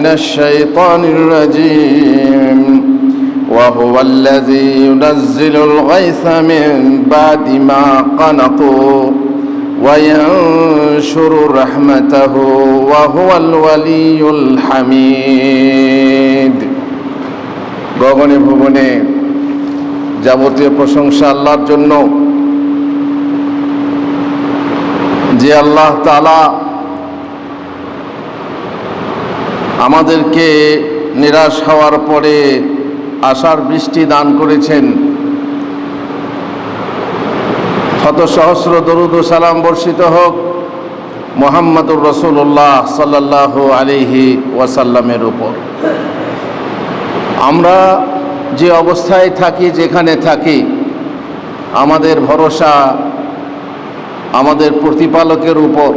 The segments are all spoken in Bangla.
من الشيطان الرجيم وهو الذي ينزل الغيث من بعد ما قنطوا وينشر رحمته وهو الولي الحميد গগনে ভুবনে যাবতীয় প্রশংসা আল্লাহর জন্য যে আল্লাহ তালা আমাদেরকে নিরাশ হওয়ার পরে আশার বৃষ্টি দান করেছেন। শত সহস্র দরুদ সালাম বর্ষিত হোক মোহাম্মদুর রসুল্লাহ সাল্লাহ আলিহি ওয়াসাল্লামের উপর। আমরা যে অবস্থায় থাকি, যেখানে থাকি, আমাদের ভরসা আমাদের প্রতিপালকের উপর,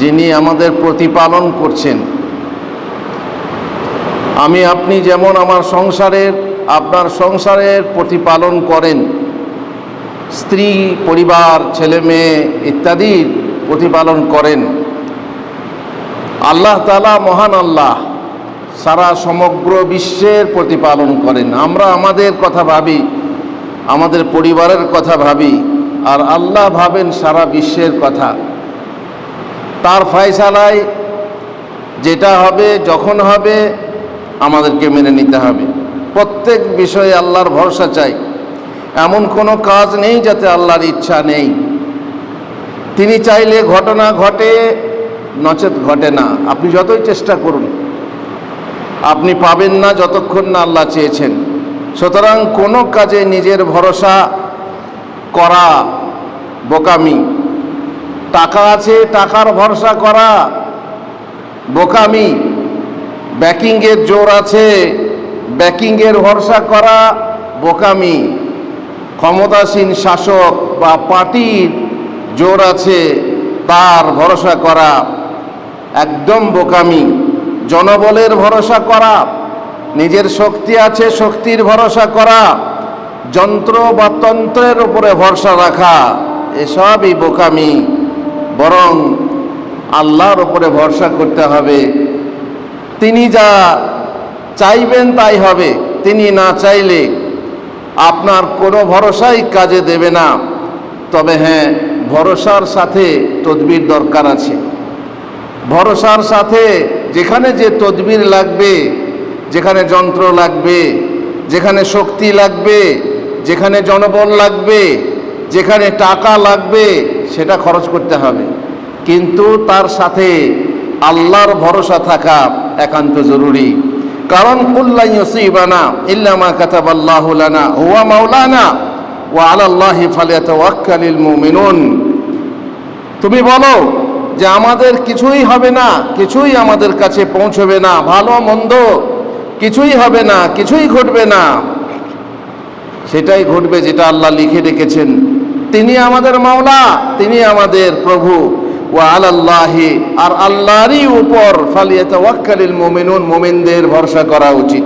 যিনি আমাদের প্রতিপালন করছেন আমি আপনি যেমন আমার সংসারের, আপনার সংসারের প্রতিপালন করেন, স্ত্রী, পরিবার, ছেলে, মেয়ে ইত্যাদির প্রতিপালন করেন। আল্লাহ তালা মহান আল্লাহ সারা সমগ্র বিশ্বের প্রতিপালন করেন। আমরা আমাদের কথা ভাবি, আমাদের পরিবারের কথা ভাবি, আর আল্লাহ ভাবেন সারা বিশ্বের কথা। তার ফয়সালায় যেটা হবে, যখন হবে আমাদেরকে মেনে নিতে হবে। প্রত্যেক বিষয়ে আল্লাহর ভরসা চাই। এমন কোনো কাজ নেই যাতে আল্লাহর ইচ্ছা নেই। তিনি চাইলে ঘটনা ঘটে, নচেত ঘটে না। আপনি যতই চেষ্টা করুন, আপনি পাবেন না যতক্ষণ না আল্লাহ চেয়েছেন। সুতরাং কোনো কাজে নিজের ভরসা করা, বোকামি। টাকা আছে, টাকার ভরসা করা, বোকামি। ব্যাকিংয়ের জোর আছে, ব্যাকিংয়ের ভরসা করা বোকামি। ক্ষমতাসীন শাসক বা পার্টির জোর আছে, তার ভরসা করা একদম বোকামি। জনবলের ভরসা করা, নিজের শক্তি আছে, শক্তির ভরসা করা, যন্ত্র বা তন্ত্রের উপরে ভরসা রাখা, এসবই বোকামি। বরং আল্লাহর উপরে ভরসা করতে হবে। তিনি যা চাইবেন তাই হবে। তিনি না চাইলে আপনার কোনো ভরসাই কাজে দেবে না। তবে হ্যাঁ ভরসার সাথে তদবির দরকার আছে। ভরসার সাথে যেখানে যে তদবির লাগবে, যেখানে যন্ত্র লাগবে, যেখানে শক্তি লাগবে, যেখানে জনবল লাগবে, যেখানে টাকা লাগবে, সেটা খরচ করতে হবে। কিন্তু তার সাথে আল্লাহর ভরসা থাকা একান্ত জরুরি। কারণ কুল্লাই ইউসিবানা ইল্লামা কাতাবাল্লাহু লানা, হুয়া মাওলানা, ওয়া আলাল্লাহি ফালিয়াতাওয়াক্কালিল মুমিনুন। তুমি বলো যে আমাদের কিছুই হবে না, কিছুই আমাদের কাছে পৌঁছবে না, ভালো মন্দ কিছুই হবে না, কিছুই ঘটবে না। সেটাই ঘটবে যেটা আল্লাহ লিখে রেখেছেন। তিনি আমাদের মাওলা, তিনি আমাদের প্রভু। আলাল্লাহি, আর আল্লাহরই উপর ফালিয়াতে ওয়াক্কালিল মোমিনুন, মোমিনদের ভরসা করা উচিত।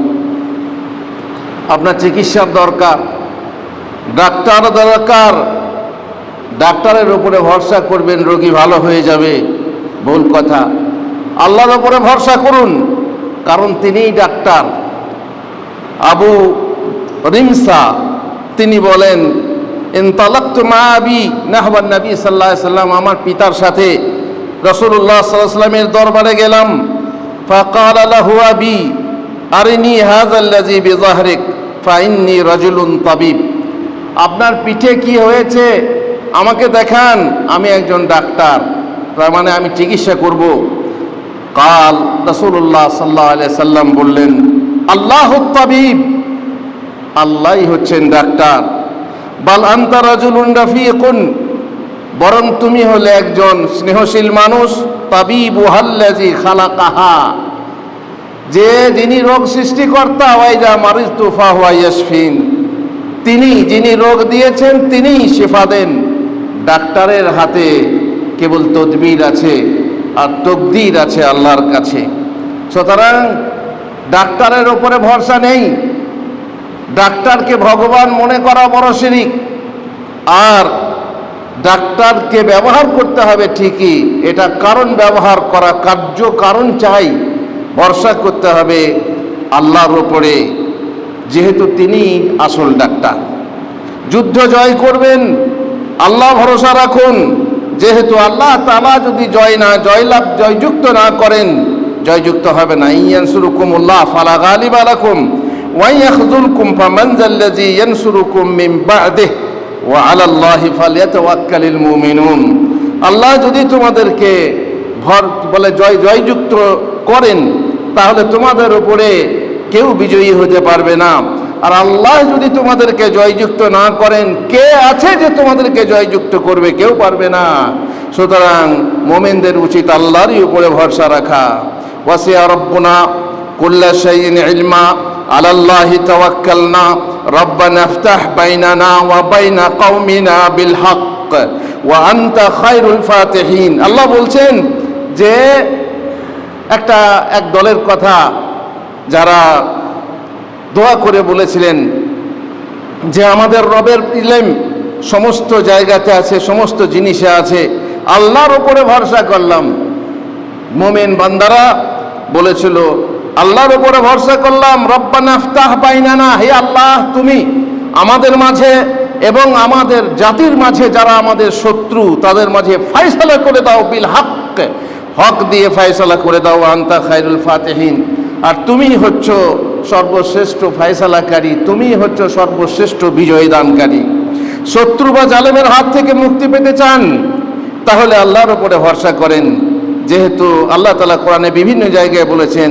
আপনার চিকিৎসার দরকার, ডাক্তার দরকার, ডাক্তারের উপরে ভরসা করবেন, রোগী ভালো হয়ে যাবে, ভুল কথা। আল্লাহর উপরে ভরসা করুন, কারণ তিনিই ডাক্তার। আবু রিমসা, তিনি বলেন আবি সাল্লাম, আমার পিতার সাথে। রসুল্লাহ দরবারে গেলাম। তাবিব। আপনার পিঠে কি হয়েছে? আমাকে দেখান, আমি একজন ডাক্তার। তার মানে আমি চিকিৎসা করব। কাল রসুল্লাহ সাল্লাহ সাল্লাম বললেন, আল্লাহ তাবিব, আল্লাহই হচ্ছেন ডাক্তার। বাল আন্তারাজুলুন বরং তুমি হলে একজন স্নেহশীল মানুষ, তাবিব হাল্লাজি খালাকাহা। যে যিনি রোগ সৃষ্টিকর্তা, ওয়াইজা মারিজ তুফা হুয়া ইয়াসফিন তিনি যিনি রোগ দিয়েছেন, তিনিই শেফা দেন। ডাক্তারের হাতে কেবল তদবির আছে আর তকদির আছে আল্লাহর কাছে। সুতরাং ডাক্তারের ওপরে ভরসা নেই। ডাক্তারকে ভগবান মনে করা বড় শিরিক। আর ডাক্তারকে ব্যবহার করতে হবে ঠিকই, এটা কারণ ব্যবহার করা, কার্য কারণ চাই, ভরসা করতে হবে আল্লাহর ওপরে যেহেতু তিনি আসল ডাক্তার। যুদ্ধ জয় করবেন, আল্লাহ ভরসা রাখুন, যেহেতু আল্লাহ তালা যদি জয় না, জয়লাভ, জয়যুক্ত না করেন, জয়যুক্ত হবে না। ইয়ানসুরুকুমুল্লাহ ফালা গালিব আলাকুম আল্লাহ যদি তোমাদেরকে ভর বলে জয় জয়যুক্ত করেন, তাহলে তোমাদের উপরে কেউ বিজয়ী হতে পারবে না। আর আল্লাহ যদি তোমাদেরকে জয়যুক্ত না করেন, কে আছে যে তোমাদেরকে জয়যুক্ত করবে কেউ পারবে না। সুতরাং মোমেনদের উচিত আল্লাহরই উপরে ভরসা রাখা। ওয়াসিয়া রব্বুনা কুল্লা শাইইন ইলমা রব্বানা ইফতাহ বাইনানা ওয়া বাইনা কওমিনা বিল হক ওয়া আনতা খায়রুল ফাতিহিন। আল্লাহ বলছেন যে, একটা, এক দলের কথা যারা দোয়া করে বলেছিলেন যে আমাদের রবের ইলেম সমস্ত জায়গাতে আছে, সমস্ত জিনিসে আছে, আল্লাহর ওপরে ভরসা করলাম। মোমেন বান্দারা বলেছিল আল্লাহর ওপরে ভরসা করলাম রব্বা রব্বানা ইফতাহ বাইনানা, হে আল্লাহ, তুমি আমাদের মাঝে এবং আমাদের জাতির মাঝে যারা আমাদের শত্রু, তাদের মাঝে ফাইসালা করে দাও, বিল হক। হক দিয়ে ফাইসালা করে দাও আন্তা খায়রুল ফাতেহিন। আর তুমি হচ্ছ সর্বশ্রেষ্ঠ ফায়সালাকারী, তুমি হচ্ছ সর্বশ্রেষ্ঠ বিজয় দানকারী শত্রু বা জালেমের হাত থেকে মুক্তি পেতে চান, তাহলে আল্লাহর উপরে ভরসা করেন। যেহেতু আল্লাহ তালা কোরআনে বিভিন্ন জায়গায় বলেছেন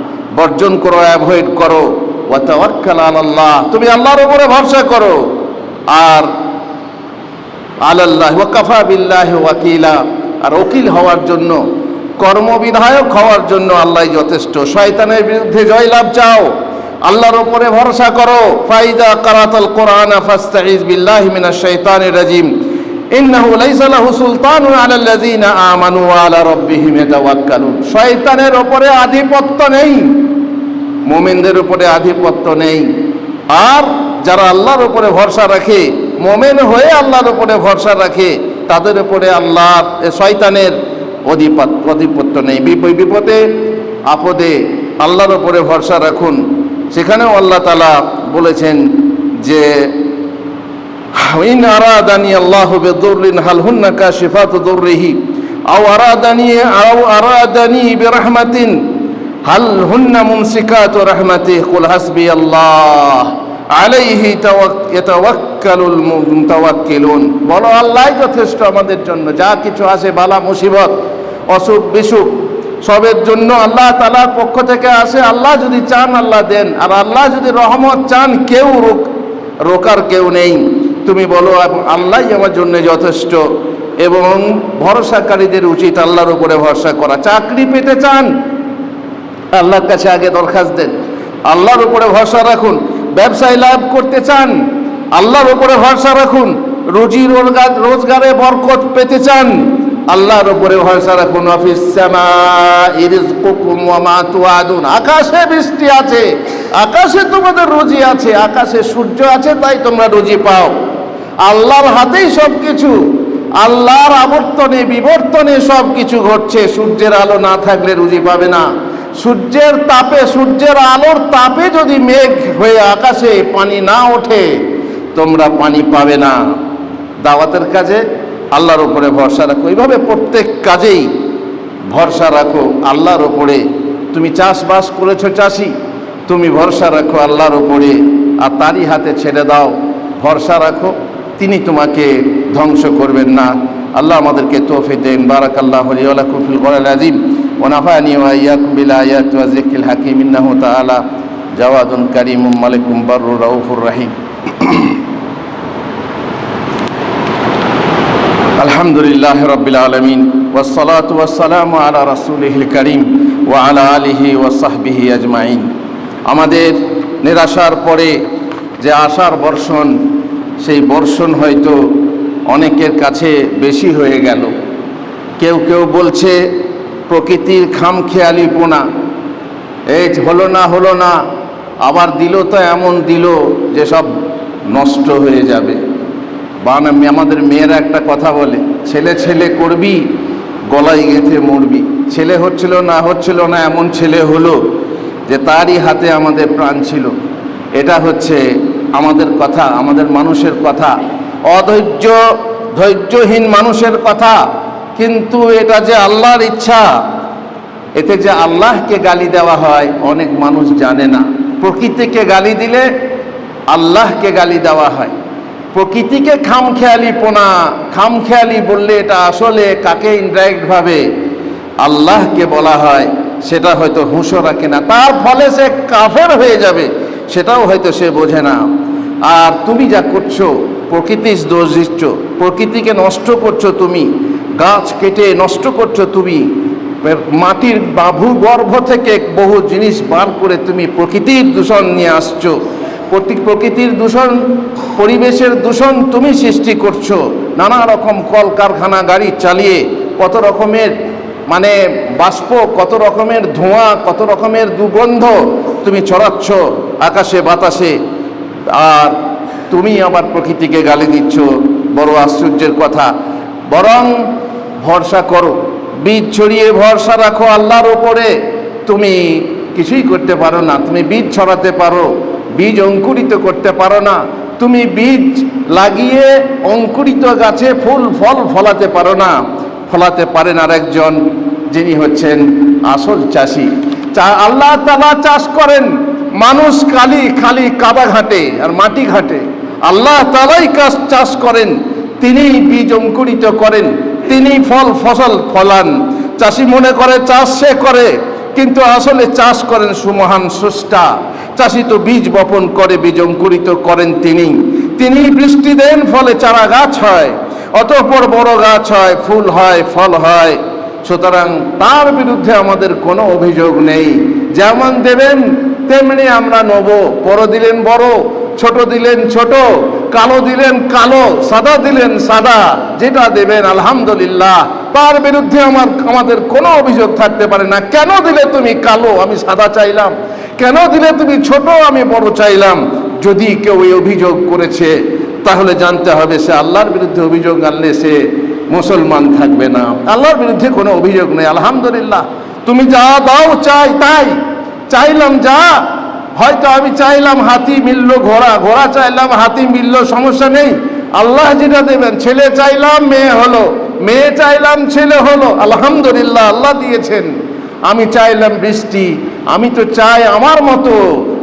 বর্জন করো, অ্যাভয়েড করো। ওয়া তাওয়াক্কাল তুমি আল্লাহর উপরে ভরসা করো। আর আলাল্লাহ ওয়াকাফা বিল্লাহ ওয়াকিলা। আর ওকিল হওয়ার জন্য, কর্মবিধায়ক হওয়ার জন্য আল্লাহ যথেষ্ট। শয়তানের বিরুদ্ধে জয়লাভ চাও। আল্লাহর উপরে ভরসা করো। ফাইদা কারাতাল কোরআন ফাস্তাইজ বিল্লাহি মিনাশ শাইতানির রাজিম। শয়তানের উপরে আধিপত্য নেই। মুমিনদের উপরে আধিপত্য নেই। আর যারা আল্লাহর উপরে ভরসা রাখে, মোমেন হয়ে আল্লাহর উপরে ভরসা রাখে, তাদের উপরে আল্লাহর এ শয়তানের অধিপত অধিপত্য নেই। বিপ- বিপদে, আপদে আল্লাহর উপরে ভরসা রাখুন। সেখানেও আল্লাহ তালা বলেছেন যে ইন আরাদানি আল্লাহ বেদুরলিন হাল হুন্না কাশিফাত দুররিহি, আও আরাদানি আও আরাদানি বিরহমাতিন, হাল হুন্না মুমসিকাত রহমাতি, কুল হাসবি আল্লাহ, আলাইহি তাওয়াক- ইয়াতাওয়াক্কালুল মুতাওয়াক্কিলুন। বলো, আল্লাহ যথেষ্ট আমাদের জন্য, যা কিছু আছে, বালা, মুসিবত, অসুখ, বিসুখ, সবের জন্য আল্লাহ তালার পক্ষ থেকে আসে আল্লাহ যদি চান, আল্লাহ দেন। আর আল্লাহ যদি রহমত চান, কেউ রোক, রোকার কেউ নেই। তুমি বলো আল্লাহ আমার জন্য যথেষ্ট, এবং ভরসাকারীদের উচিত আল্লাহর উপরে ভরসা করা। চাকরি পেতে চান, আল্লাহর কাছে আগে দরখাস্ত দেন। আল্লাহর উপরে ভরসা রাখুন, ব্যবসায় লাভ করতে চান, আল্লাহর উপরে ভরসা রাখুন, রুজি রোজগার, রোজগারে বরকত পেতে চান, আল্লাহর উপরে ভরসা রাখুন। আকাশে বৃষ্টি আছে, আকাশে তোমাদের রুজি আছে, আকাশে সূর্য আছে, তাই তোমরা রুজি পাও। আল্লাহর হাতেই সব কিছু আল্লাহর আবর্তনে বিবর্তনে সব কিছু ঘটছে। সূর্যের আলো না থাকলে রুজি পাবে না। সূর্যের তাপে, সূর্যের আলোর তাপে যদি মেঘ হয়ে আকাশে পানি না ওঠে, তোমরা পানি পাবে না। দাওয়াতের কাজে আল্লাহর উপরে ভরসা রাখো। এইভাবে প্রত্যেক কাজেই ভরসা রাখো আল্লাহর ওপরে তুমি চাষবাস করেছ চাষি, তুমি ভরসা রাখো আল্লাহর ওপরে আর তারই হাতে ছেড়ে দাও। ভরসা রাখো। তিনি তোমাকে ধ্বংস করবেন না। আল্লাহ আমাদেরকে তোফি দেন। বারাক আল্লাহ ফিল কোরআল আজিম ওনাফানি ওয়াইয়াকুবিল আয়াত ওয়াজিকিল হাকিম। ইন্নাহু তাআলা জাওয়াদুন কারীম মালিকুম বাররুর রাউফুর রাহিম। আলহামদুলিল্লাহ রবিল আলমিন। ওসলাত ওয়াসালাম আলা রাসুলহিল করিম ও আলা আলিহি ওয়া সাহবিহি আজমাইন। আমাদের নিরাশার পরে যে আশার বর্ষণ সেই বর্ষণ হয়তো অনেকের কাছে বেশি হয়ে গেল। কেউ কেউ বলছে, প্রকৃতির খামখেয়ালিপোনা এই হলো না হলো না, আবার দিল তো এমন দিল যে সব নষ্ট হয়ে যাবে। বা না আমাদের মেয়েরা একটা কথা বলে, ছেলে ছেলে করবি, গলায় গেঁথে মরবি। ছেলে হচ্ছিল না হচ্ছিল না এমন ছেলে হলো যে তারই হাতে আমাদের প্রাণ ছিল। এটা হচ্ছে আমাদের কথা, আমাদের মানুষের কথা, অধৈর্য, ধৈর্যহীন মানুষের কথা, কিন্তু এটা যে আল্লাহর ইচ্ছা, এতে যে আল্লাহকে গালি দেওয়া হয়, অনেক মানুষ জানে না। প্রকৃতিকে গালি দিলে আল্লাহকে গালি দেওয়া হয়। প্রকৃতিকে খামখেয়ালি পোনা, খামখেয়ালি বললে এটা আসলে কাকে ইনডাইরেক্টভাবে আল্লাহকে বলা হয়, সেটা হয়তো হুঁশো রাখে না। তার ফলে সে কাফের হয়ে যাবে। সেটাও হয়তো সে বোঝে না। আর তুমি যা করছ প্রকৃতির দোষ দিচ্ছ, প্রকৃতিকে নষ্ট করছ তুমি, গাছ কেটে নষ্ট করছ তুমি মাটির বাভু গর্ভ থেকে বহু জিনিস বার করে তুমি প্রকৃতির দূষণ নিয়ে আসছো। প্রকৃতির দূষণ, পরিবেশের দূষণ তুমি সৃষ্টি করছ। নানা রকম কলকারখানা গাড়ি চালিয়ে কত রকমের মানে বাষ্প, কত রকমের ধোঁয়া, কত রকমের দুর্গন্ধ তুমি ছড়াচ্ছ। আকাশে, বাতাসে, আর তুমি আমার প্রকৃতিকে গালি দিচ্ছ, বড় আশ্চর্যের কথা। বরং ভরসা করো, বীজ ছড়িয়ে ভরসা রাখো আল্লাহর ওপরে তুমি কিছুই করতে পারো না, তুমি বীজ ছড়াতে পারো, বীজ অঙ্কুরিত করতে পারো না। তুমি বীজ লাগিয়ে অঙ্কুরিত গাছে ফুল, ফল ফলাতে পারো না। ফলাতে পারেন আর একজন যিনি হচ্ছেন আসল চাষি। চা আল্লাহ তালা চাষ করেন মানুষ খালি খালি কাদা ঘাটে আর মাটি ঘাটে। আল্লাহ তালাই কাজ চাষ করেন তিনি বীজ অঙ্কুরিত করেন তিনি ফল, ফসল ফলান। চাষি মনে করে, চাষ সে করে, কিন্তু আসলে চাষ করেন সুমহান স্রষ্টা। চাষি তো বীজ বপন করে, বীজ অঙ্কুরিত করেন তিনি। তিনি বৃষ্টি দেন, ফলে চারা গাছ হয়। অতঃপর বড় গাছ হয়, ফুল হয়, ফল হয়। সুতরাং তার বিরুদ্ধে আমাদের কোনো অভিযোগ নেই। যেমন দেবেন তেমনি আমরা নেব। বড় দিলেন বড়, ছোট দিলেন ছোট, কালো দিলেন কালো, সাদা দিলেন সাদা, যেটা দেবেন আলহামদুলিল্লাহ। তার বিরুদ্ধে আমার, আমাদের কোনো অভিযোগ থাকতে পারে না। কেন দিলে তুমি কালো? আমি সাদা চাইলাম। কেন দিলে তুমি ছোট? আমি বড় চাইলাম। যদি কেউ এই অভিযোগ করেছে, তাহলে জানতে হবে সে আল্লাহর বিরুদ্ধে অভিযোগ আনলে সে মুসলমান থাকবে না। আল্লাহর বিরুদ্ধে কোনো অভিযোগ নেই। আলহামদুলিল্লাহ। তুমি যা দাও চাই তাই। চাইলাম যা, হয়তো আমি চাইলাম হাতি মিলল ঘোড়া ঘোড়া চাইলাম হাতি মিলল, সমস্যা নেই। আল্লাহ যেটা দেবেন, ছেলে চাইলাম, মেয়ে হলো। মেয়ে চাইলাম, ছেলে হলো। আলহামদুলিল্লাহ, আল্লাহ দিয়েছেন। আমি চাইলাম বৃষ্টি, আমি তো চাই আমার মতো,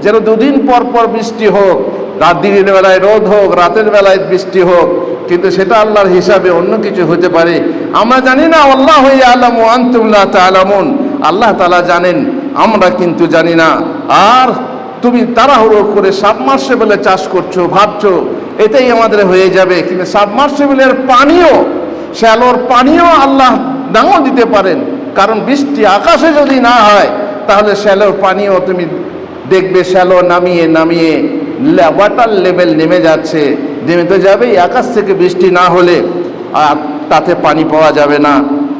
যেন দুদিন পর পর বৃষ্টি হোক। রাত দিনের বেলায় রোদ হোক, রাতের বেলায় বৃষ্টি হোক, কিন্তু সেটা আল্লাহর হিসাবে অন্য কিছু হতে পারে। আমরা জানি না, আল্লাহ আলম আন্তুল্লাহ তালামুন আল্লাহ তালা জানেন আমরা কিন্তু জানি না। আর তুমি তাড়াহুড়ো করে সাবমার্সেবেলে চাষ করছ, ভাবছ এটাই আমাদের হয়ে যাবে। কিন্তু সাবমার্সেবেলের পানিও, শ্যালোর পানিও আল্লাহ নাও দিতে পারেন। কারণ বৃষ্টি আকাশে যদি না হয়, তাহলে শ্যালোর পানিও তুমি দেখবে, শ্যালো নামিয়ে নামিয়ে ওয়াটার লেভেল নেমে যাচ্ছে। নেমে তো যাবেই, আকাশ থেকে বৃষ্টি না হলে আর তাতে পানি পাওয়া যাবে না,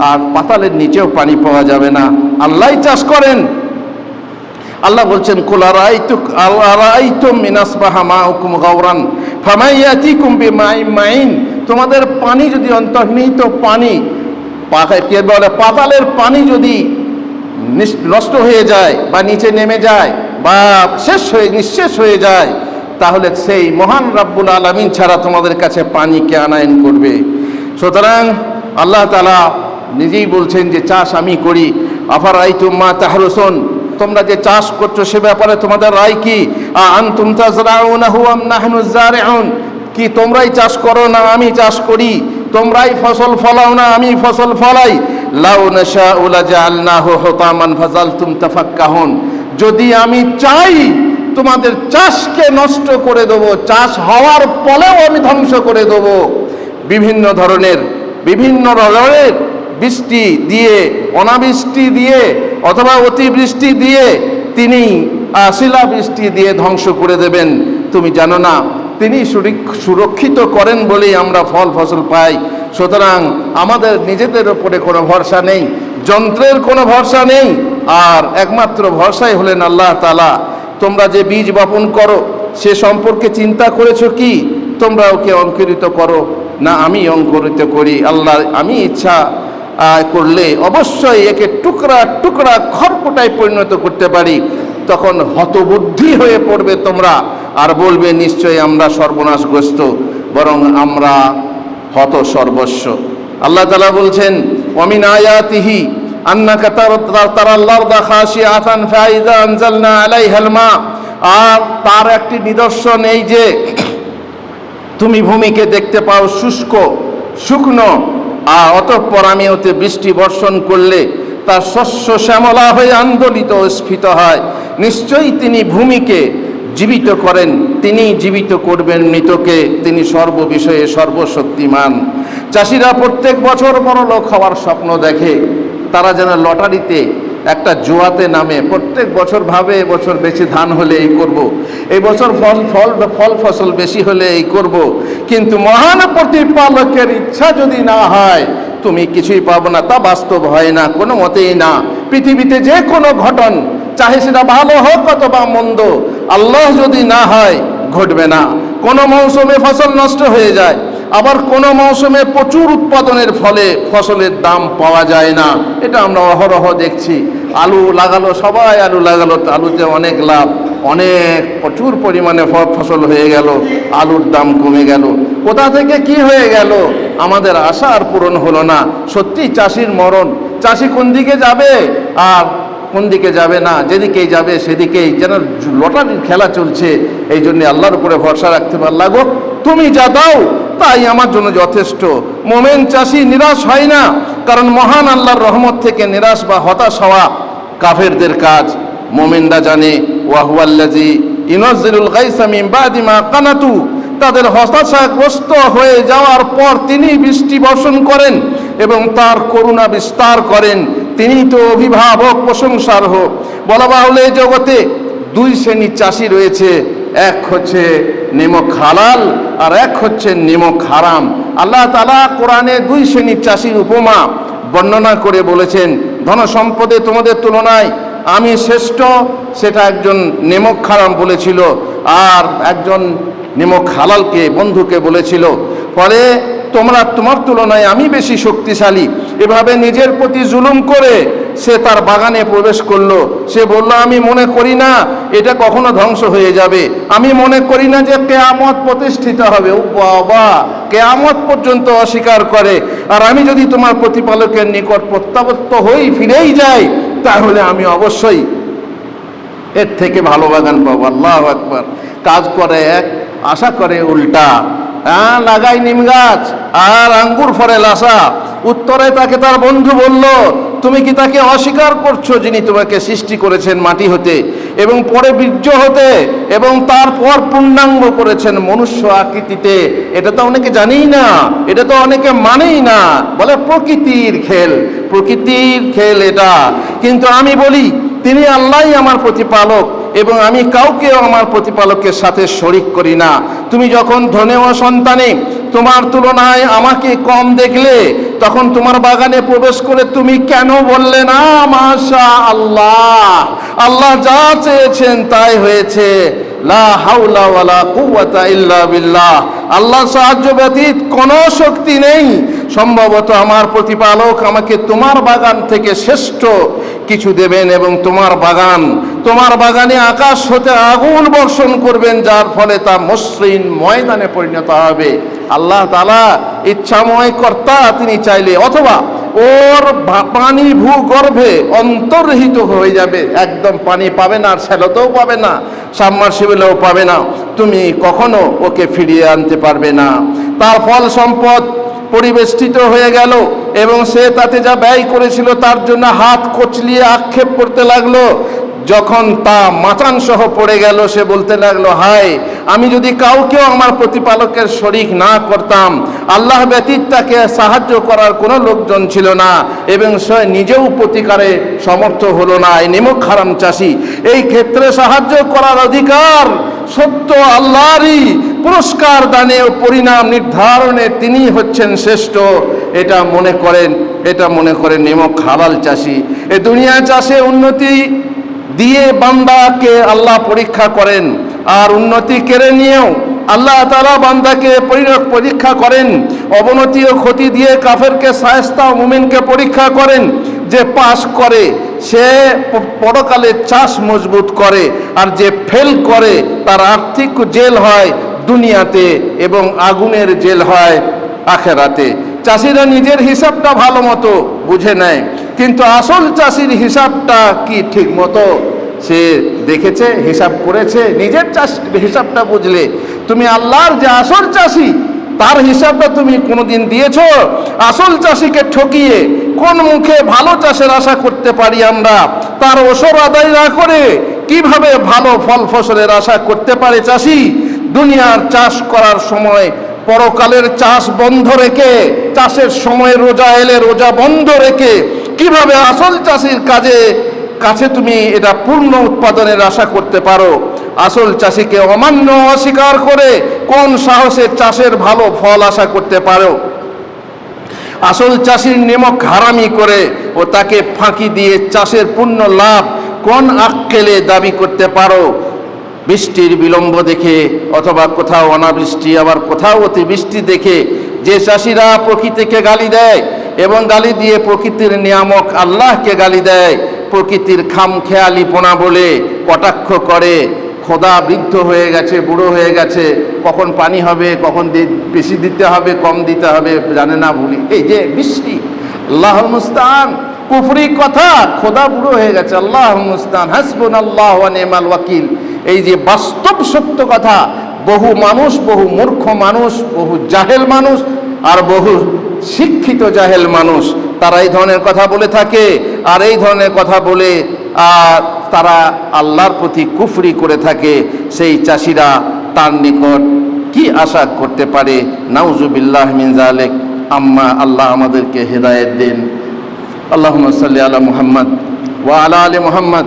আর পাতালের নিচেও পানি পাওয়া যাবে না। আল্লাহ চাষ করেন। আল্লাহ বলছেন কুলারাইতুক তোমাদের পানি যদি অন্তর্নিহিত পানি কে বলে? পাতালের পানি যদি নষ্ট হয়ে যায় বা নিচে নেমে যায় বা শেষ হয়ে, নিঃশেষ হয়ে যায়, তাহলে সেই মহান রাব্বুল আলামিন ছাড়া তোমাদের কাছে পানি কে আনায়ন করবে? সুতরাং আল্লাহ তালা নিজেই বলছেন যে, চাষ আমি করি। আফার আই তুম্মা তাহরুসন? তোমরা যে চাষ করছ সে ব্যাপারে তোমাদের রায় কি? আম কি তোমরাই চাষ করো না আমি চাষ করি? তোমরাই ফসল ফলাও না আমি ফসল ফলাই। লাউ যদি আমি চাই, তোমাদের চাষকে নষ্ট করে দেব, চাষ হওয়ার ফলেও আমি ধ্বংস করে দেব। বিভিন্ন ধরনের, বিভিন্ন রকমের বৃষ্টি দিয়ে, অনাবৃষ্টি দিয়ে অথবা অতিবৃষ্টি দিয়ে তিনি শিলাবৃষ্টি দিয়ে ধ্বংস করে দেবেন। তুমি জানো না, তিনি সুরক্ষিত করেন বলেই আমরা ফল, ফসল পাই। সুতরাং আমাদের নিজেদের উপরে কোনো ভরসা নেই, যন্ত্রের কোনো ভরসা নেই, আর একমাত্র ভরসাই হলেন আল্লাহ তালা তোমরা যে বীজ বপন করো, সে সম্পর্কে চিন্তা করেছ কি? তোমরা ওকে অঙ্কুরিত করো? না, আমি অঙ্কুরিত করি। আল্লাহ, আমি ইচ্ছা করলে অবশ্যই একে টুকরা টুকরা খড়কুটায় পরিণত করতে পারি। তখন হতবুদ্ধি হয়ে পড়বে তোমরা। আর বলবে, নিশ্চয়ই আমরা সর্বনাশগ্রস্ত, বরং আমরা হত সর্বস্ব। আল্লাহ তালা বলছেন অমিন আয়াতিহি খাসি আসান ফাইজা আনজালনা আলাইহাল মা। আর তার একটি নিদর্শন এই যে, তুমি ভূমিকে দেখতে পাও শুষ্ক, শুকনো আর অতঃপর আমি ওতে বৃষ্টি বর্ষণ করলে তার শস্য শ্যামলা হয়ে আন্দোলিত স্ফীত হয়। নিশ্চয়ই তিনি ভূমিকে জীবিত করেন, তিনি জীবিত করবেন মৃতকে, তিনি সর্ববিষয়ে সর্বশক্তিমান। চাষিরা প্রত্যেক বছর বড় লোক হওয়ার স্বপ্ন দেখে, তারা যেন লটারিতে একটা জোয়াতে নামে প্রত্যেক বছর ভাবে এবছর বেশি ধান হলে এই করব। এই বছর ফল ফল ফল ফসল বেশি হলে এই করব। কিন্তু মহান প্রতিপালকের ইচ্ছা যদি না হয়, তুমি কিছুই পাবো না, তা বাস্তব হয় না, কোনো মতেই না পৃথিবীতে যে কোনো ঘটন, চাহে সেটা ভালো হোক অথবা মন্দ, আল্লাহ যদি না হয়, ঘটবে না কোনো মৌসুমে ফসল নষ্ট হয়ে যায় আবার কোনো মৌসুমে প্রচুর উৎপাদনের ফলে ফসলের দাম পাওয়া যায় না। এটা আমরা অহরহ দেখছি। আলু লাগালো, সবাই আলু লাগালো আলুতে অনেক লাভ। অনেক, প্রচুর পরিমাণে ফসল হয়ে গেল, আলুর দাম কমে গেল। কোথা থেকে কি হয়ে গেল? আমাদের আশা আর পূরণ হলো না। সত্যি চাষির মরণ। চাষি কোন দিকে যাবে? আর কোন দিকে যাবে না? যেদিকেই যাবে সেদিকেই যেন লটারির খেলা চলছে। এই জন্য আল্লাহর উপরে ভরসা রাখতে পারলা গো তুমি যা দাও তাই আমার জন্য যথেষ্ট। মোমেন চাষি নিরাশ হয় না, কারণ মহান আল্লাহর রহমত থেকে নিরাশ বা হতাশ হওয়া কাফেরদের কাজ। মোমেনরা জানে ওয়াহুয়াল্লাজি ইনজিরুল গাইসা মিন বাদি মা কানাতু। তাদের হতাশাগ্রস্ত হয়ে যাওয়ার পর তিনি বৃষ্টি বর্ষণ করেন এবং তার করুণা বিস্তার করেন। তিনি তো অভিভাবক প্রশংসার হোক বলা বাহুলে জগতে দুই শ্রেণির চাষি রয়েছে। এক হচ্ছে নিমক হালাল আর এক হচ্ছে নিমক হারাম। আল্লাহ তালা কোরআনে দুই শ্রেণির চাষির উপমা বর্ণনা করে বলেছেন, ধন সম্পদে তোমাদের তুলনায় আমি শ্রেষ্ঠ। সেটা একজন নেমক খারাম বলেছিল আর একজন নেমক হালালকে, বন্ধুকে বলেছিল, ফলে তোমরা তোমার তুলনায় আমি বেশি শক্তিশালী। এভাবে নিজের প্রতি জুলুম করে সে তার বাগানে প্রবেশ করল। সে বলল, আমি মনে করি না, এটা কখনো ধ্বংস হয়ে যাবে। আমি মনে করি না যে কেয়ামত প্রতিষ্ঠিত হবে। ও বাবা, কেয়ামত পর্যন্ত অস্বীকার করে। আর আমি যদি তোমার প্রতিপালকের নিকট প্রত্যাবর্ত হই, ফিরেই যাই, তাহলে আমি অবশ্যই এর থেকে ভালো বাগান পাবো। আল্লাহ একবার কাজ করে এক, আশা করে উল্টা। হ্যাঁ লাগাই নিম গাছ, আর আঙ্গুর ফরে লাসা। উত্তরে তাকে তার বন্ধু বলল তুমি কি তাকে অস্বীকার করছ যিনি তোমাকে সৃষ্টি করেছেন মাটি হতে এবং পরে বীর্য হতে এবং তারপর পূর্ণাঙ্গ করেছেন মনুষ্য আকৃতিতে? এটা তো অনেকে জানেই না, এটা তো অনেকে মানেই না। বলে প্রকৃতির খেল প্রকৃতির খেল এটা। কিন্তু আমি বলি, তিনি আল্লাহ আমার প্রতিপালক। এবং আমি কাউকেও আমার প্রতিপালকের সাথে শরিক করি না। তুমি যখন ধনে ও সন্তানে তোমার তুলনায় আমাকে কম দেখলে, তখন তোমার বাগানে প্রবেশ করে তুমি কেন বললে না মাশা আল্লাহ আল্লাহ যা চেয়েছেন তাই হয়েছে। লা হাওলা ওয়ালা কুওয়াতা ইল্লা বিল্লাহ। আল্লাহ সাহায্য ব্যতীত কোনো শক্তি নেই। সম্ভবত আমার প্রতিপালক আমাকে তোমার বাগান থেকে শ্রেষ্ঠ কিছু দেবেন এবং তোমার বাগান, তোমার বাগানে আকাশ হতে আগুন বর্ষণ করবেন, যার ফলে তা মসৃণ ময়দানে পরিণত হবে। আল্লাহ তালা ইচ্ছাময় কর্তা, তিনি চাইলে অথবা ওর পানি ভূগর্ভে অন্তর্হিত হয়ে যাবে। একদম পানি পাবে না, আর শ্যালোতেও পাবে না, সাবমার্সিবলেও পাবে না। তুমি কখনো ওকে ফিরিয়ে আনতে পারবে না। তার ফল সম্পদ পরিবেষ্টিত হয়ে গেল এবং সে তাতে যা ব্যয় করেছিল তার জন্য হাত কচলিয়ে আক্ষেপ করতে লাগল। যখন তা মাচান সহ পড়ে গেল, সে বলতে লাগল, হায়, আমি যদি কাউকেও আমার প্রতিপালকের শরিক না করতাম, আল্লাহ ব্যতীত তাকে সাহায্য করার কোনো লোকজন ছিল না, এবং সে নিজেও প্রতিকারে সমর্থ হলো না। এই নিমক হারাম চাষি, এই ক্ষেত্রে সাহায্য করার অধিকার সত্য আল্লাহরই। পুরস্কার দানে ও পরিণাম নির্ধারণে তিনি হচ্ছেন শ্রেষ্ঠ। এটা মনে করেন, এটা মনে করেন নিমক হালাল চাষি। এ দুনিয়া চাষে উন্নতি দিয়ে বান্দাকে আল্লাহ পরীক্ষা করেন আর উন্নতি কেড়ে নিয়েও আল্লাহ তালা বান্দাকে পরি- পরীক্ষা করেন, অবনতি ও ক্ষতি দিয়ে কাফেরকে সায়স্তা মুমিনকে পরীক্ষা করেন, যে পাশ করে সে পরকালে চাষ মজবুত করে আর যে ফেল করে তার আর্থিক জেল হয় দুনিয়াতে এবং আগুনের জেল হয় আখেরাতে। চাষিরা নিজের হিসাবটা ভালো মতো বুঝে নেয়। কিন্তু আসল চাষির হিসাবটা কি ঠিক মতো? সে দেখেছে, হিসাব করেছে, নিজের চাষ হিসাবটা বুঝলে। তুমি আল্লাহর যে আসল চাষি, তার হিসাবটা তুমি কোনোদিন দিয়েছ? আসল চাষিকে ঠকিয়ে কোন মুখে ভালো চাষের আশা করতে পারি আমরা? তার ওসর আদায় না করে কীভাবে ভালো ফল ফসলের আশা করতে পারে চাষি? দুনিয়ার চাষ করার সময় পরকালের চাষ বন্ধ রেখে, চাষের সময় রোজা এলে রোজা বন্ধ রেখে, কীভাবে আসল চাষির কাজে, কাছে তুমি এটা পূর্ণ উৎপাদনের আশা করতে পারো? আসল চাষিকে অমান্য, অস্বীকার করে কোন সাহসে চাষের ভালো ফল আশা করতে পারো? আসল চাষির নিমক হারামি করে ও তাকে ফাঁকি দিয়ে চাষের পূর্ণ লাভ কোন আক্কেলে দাবি করতে পারো? বৃষ্টির বিলম্ব দেখে অথবা কোথাও অনাবৃষ্টি, আবার কোথাও অতিবৃষ্টি দেখে যে চাষিরা প্রকৃতিকে গালি দেয় এবং গালি দিয়ে প্রকৃতির নিয়ামক আল্লাহকে গালি দেয়, প্রকৃতির খাম খেয়ালিপনা বলে কটাক্ষ করে, খোদা বৃদ্ধ হয়ে গেছে, বুড়ো হয়ে গেছে, কখন পানি হবে, কখন বেশি দিতে হবে, কম দিতে হবে, জানে না ভুলি। এই যে বৃষ্টি আল্লাহ মুস্তান, কুফরি কথা, খোদা বুড়ো হয়ে গেছে আল্লাহ মুস্তান হাসবুন আল্লাহ নেমাল ওয়াকিল। এই যে বাস্তব সত্য কথা, বহু মানুষ, বহু মূর্খ মানুষ, বহু জাহেল মানুষ আর বহু শিক্ষিত জাহেল মানুষ, তারা এই ধরনের কথা বলে থাকে আর এই ধরনের কথা বলে তারা আল্লাহর প্রতি কুফরি করে থাকে। সেই চাষিরা তার নিকট কি আশা করতে পারে? নাউজুবিল্লাহ মিন জালেক আম্মা, আল্লাহ আমাদেরকে হেদায়েত দেন। আল্লাহ সাল্লি আলা মুহাম্মদ ওয়া আলা আলি মুহাম্মদ।